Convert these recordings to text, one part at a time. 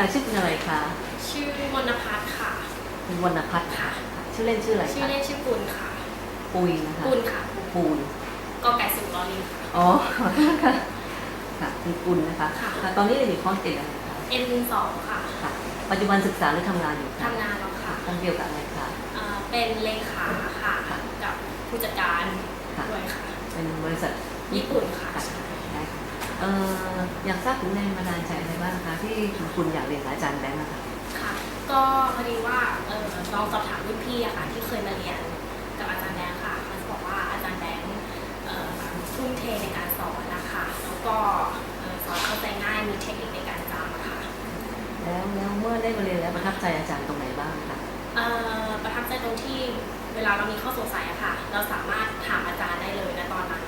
ค่ะชื่อคุณอะไรคะชื่อมนพัฒน์ค่ะ คุณวรรณพัฒน์ค่ะ ชื่อเล่นชื่ออะไรชื่อคะเล่นชื่อปุณค่ะปุยนะคะปุณค่ะปูนก็ไก่สุกลอลิงค่ะ อ๋อขอโทษค่ะค่ะคุณปุณนะคะค่ะ ตอนนี้เรียนอยู่คอร์สเอกอะไรคะ N สองค่ะค่ะ ปัจจุบันศึกษาหรือทำงานอยู่คะทำงานแล้วค่ะทำเกี่ยวกับอะไรคะ เอ่อเป็นเลขาค่ะกับผู้จัดการค่ะ ด้วยค่ะ เป็นบริษัทญี่ปุ่นค่ะได้ค่ะ เอ่ออยากทราบถึงแรงบันดาลใจอะไรบ้างคะที่คุณปุณอยากเรียนกับอาจารย์แบงค์นะคะค่ะ ก็พอดีว่าเออลองสอบถามรุ่นพี่อะค่ะ ที่เคยมาเรียนกับอาจารย์แบงค์ค่ะเขาจะบอกว่าอาจารย์แบงค์เอ่อทุ่มเทในการสอนนะคะแล้วก็เอ่อสอนเข้าใจง่ายมีเทคนิคในการจำอะค่ะแล้วแล้วเมื่อได้มาเรียนแล้วประทับใจอาจารย์ตรงไหนบ้างคะเอ่อประทับใจตรงที่เวลาเรามีข้อสงสัยอะค่ะ เราสามารถถามอาจารย์ได้เลยนะตอนนั้น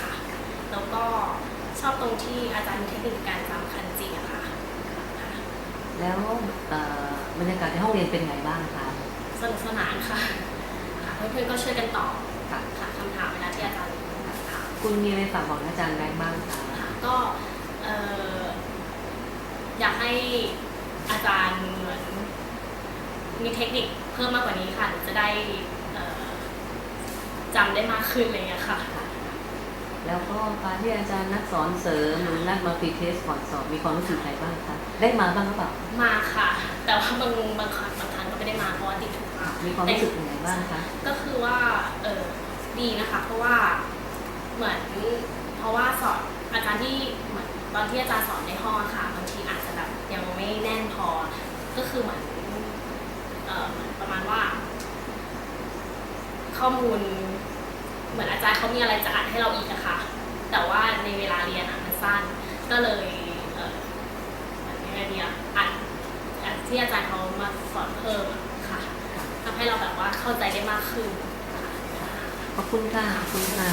ค่ะ แล้วก็ช อบตรงที่อาจารย์มีเทคนิคการจำคันจิอะค่ะค่ะ แล้วเอ่อบรรยากาศในห้องเรียนเป็นไงบ้างคะสนุกสนานค่ะค่ะเพื่อนๆก็ช่วยกันตอบค่ะค่ะคำถามเวลาที่อาจารย์ถามคุณมีอะไรฝากบอกอาจารย์แบงค์บ้างคะค่ะก็เอ่ออยากให้อาจารย์เหมือนมีเทคนิคเพิ่มมากกว่านี้ค่ะหนูจะได้เอ่อจำได้มากขึ้นอะไรอย่างเงี้ยค่ะ แล้วก็การที่อาจารย์นัดสอนเสริมหรือนัดมาฟรีเทสก่อนสอบมีความรู้สึกไงบ้างคะได้มาบ้างหรือเปล่ามาค่ะ แต่ว่าบางบางครั้งบางครั้งก็ไม่ได้มาเพราะว่าติดธุระมีความรู้สึกยังไงบ้างคะก็คือว่าเออดีนะคะ เพราะว่าเหมือนเพราะว่าสอนอาจารย์ที่เหมือนตอนที่อาจารย์สอนในห้องอะค่ะบางทีอาจจะแบบยังไม่แน่นพอ ก็คือเหมือนเออเหมือนประมาณว่า ข้อมูล เหมือนอาจารย์เขามีอะไรจะอ่านให้เราอีกอะค่ะแต่ว่าในเวลาเรียนอะมันสั้น ก็เลยเออเหมือนยังไงดีอะอ่านอ่านที่อาจารย์เขามาสอนเพิ่มอะค่ะทำให้เราแบบว่าเข้าใจได้มากขึ้นค่ะขอบคุณค่ะขอบคุณค่ะ